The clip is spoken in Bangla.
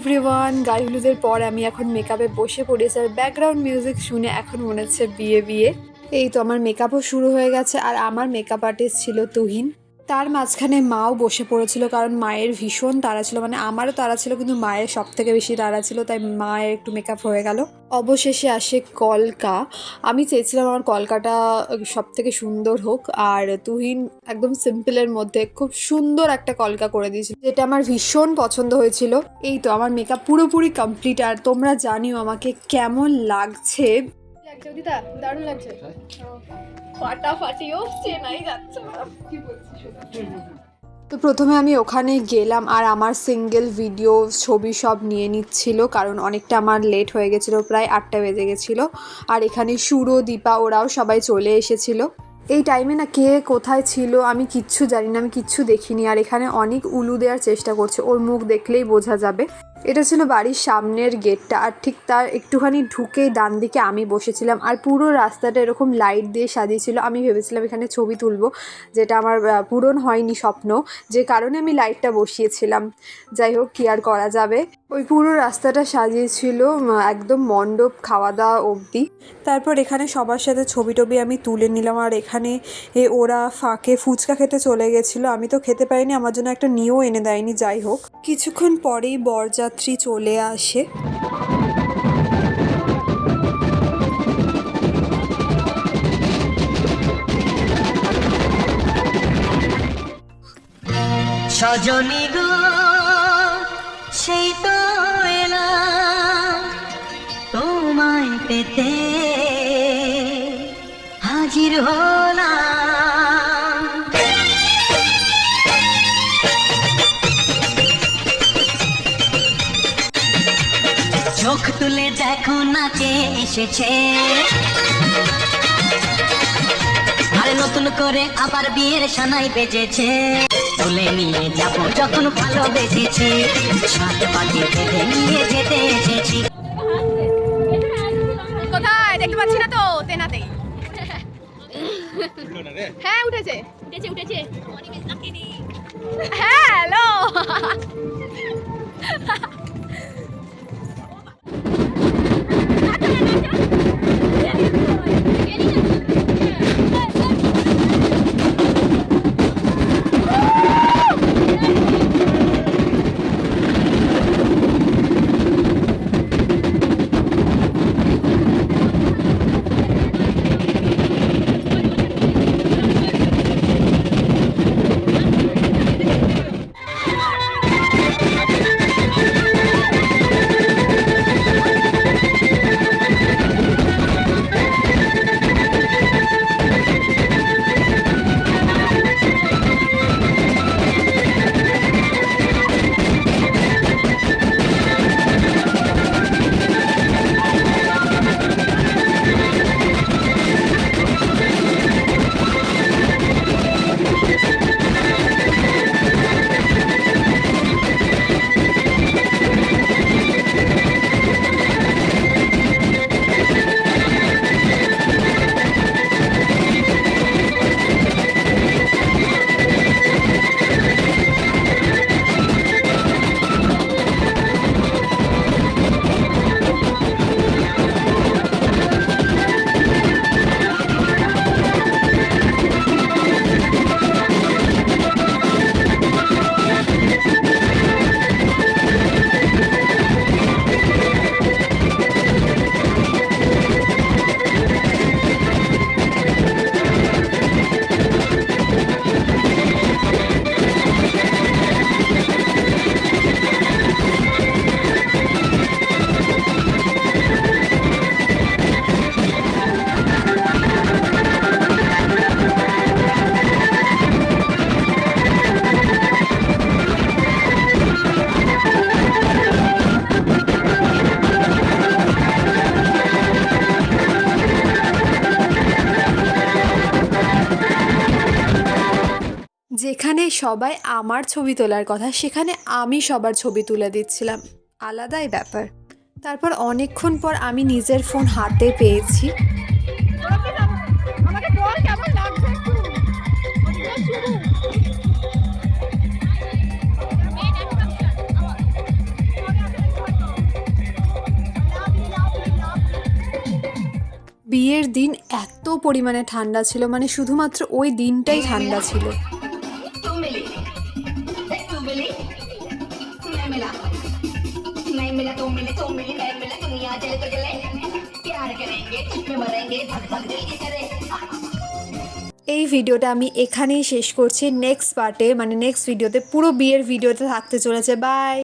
এভরিওয়ান গাড়ি হলুদের পর আমি এখন মেকআপে বসে পড়েছি আর ব্যাকগ্রাউন্ড মিউজিক শুনে এখন মনে হচ্ছে বিয়ে বিয়ে এই তো আমার মেকআপও শুরু হয়ে গেছে আর আমার মেকআপ আর্টিস্ট ছিল তুহিন। তার মাঝখানে মাও বসে পড়েছিল, কারণ মায়ের ভীষণ তাড়া ছিল। মানে আমারও তাড়া ছিল, কিন্তু মায়ের সব থেকে বেশি তাড়া ছিল, তাই মায়ের একটু মেকআপ হয়ে গেল। অবশেষে আসে কলকা। আমি চেয়েছিলাম আমার কলকাটা সব থেকে সুন্দর হোক, আর তুহিন একদম সিম্পলের মধ্যে খুব সুন্দর একটা কলকা করে দিয়েছিল, যেটা আমার ভীষণ পছন্দ হয়েছিল। এই তো, আমার মেকআপ পুরোপুরি কমপ্লিট আর তোমরা জানিও আমাকে কেমন লাগছে। লাগছে দিদা দারুণ লাগছে। ফাটাফাটিও চেনাই যাচ্ছে কি বলছিস তো প্রথমে আমি ওখানে গেলাম আর আমার সিঙ্গেল ভিডিও ছবি সব নিয়ে নিচ্ছিল কারণ অনেকটা আমার লেট হয়ে গেছিল প্রায় আটটা বেজে গেছিল। আর এখানে সুরো দীপা ওরাও সবাই চলে এসেছিল। এই টাইমে না কে কোথায় ছিল আমি কিচ্ছু জানি না আমি কিচ্ছু দেখিনি। আর এখানে অনেক উলু দেওয়ার চেষ্টা করছে ওর মুখ দেখলেই বোঝা যাবে। এটা ছিল বাড়ির সামনের গেটটা, আর ঠিক তার একটুখানি ঢুকেই ডান দিকে আমি বসেছিলাম, আর পুরো রাস্তাটা এরকম লাইট দিয়ে সাজিয়েছিল। আমি ভেবেছিলাম এখানে ছবি তুলবো, যেটা আমার পূরণ হয়নি স্বপ্ন, যে কারণে আমি লাইটটা বসিয়েছিলাম। যাই হোক, কি আর করা যাবে? ওই পুরো রাস্তাটা সাজিয়েছিল একদম মণ্ডপ খাওয়া দাওয়া অবধি। তারপর এখানে সবার সাথে ছবি টবি আমি তুলে নিলাম, আর এখানে, এ, ওরা ফাঁকে ফুচকা খেতে চলে গেছিল। আমি তো খেতে পারিনি, আমার জন্য একটা নিয়েও এনে দেয়নি, যাই হোক। কিছুক্ষণ পরেই বরযাত্রী চলে আসে। সজনী গো সেই তো তোমায় পেতে। হাজির হলাম দেখো না কে এসেছে। আরে নতুন করে আবার বিয়ের সানাই বেজেছে। তুলে নিয়ে যাব যখন ভালোবেসেছি। সাত পাখি বেঁধে নিয়ে যেতে এসেছি। কোথায়? দেখতে পাচ্ছি না তো তেনাতেই হ্যাঁ উঠেছে। উঠেছে উঠেছে। হ্যাঁ হ্যালো। যেখানে সবাই আমার ছবি তোলার কথা, সেখানে আমি সবার ছবি তুলে দিচ্ছিলাম। আলাদাই ব্যাপার। তারপর অনেকক্ষণ পর আমি নিজের ফোন হাতে পেয়েছি। বিয়ের দিন এত পরিমাণে ঠান্ডা ছিল মানে শুধুমাত্র ওই দিনটাই ঠান্ডা ছিল। नहीं मिला तू मिली तू मिली मैं मिला दुनिया जले तो जले प्यार करेंगे में मरेंगे भग भग दिल की करे এই ভিডিওটা আমি এখানেই শেষ করছি নেক্সট পার্টে মানে নেক্সট ভিডিওতে পুরো বিয়ের ভিডিওতে থাকতে চলেছে বাই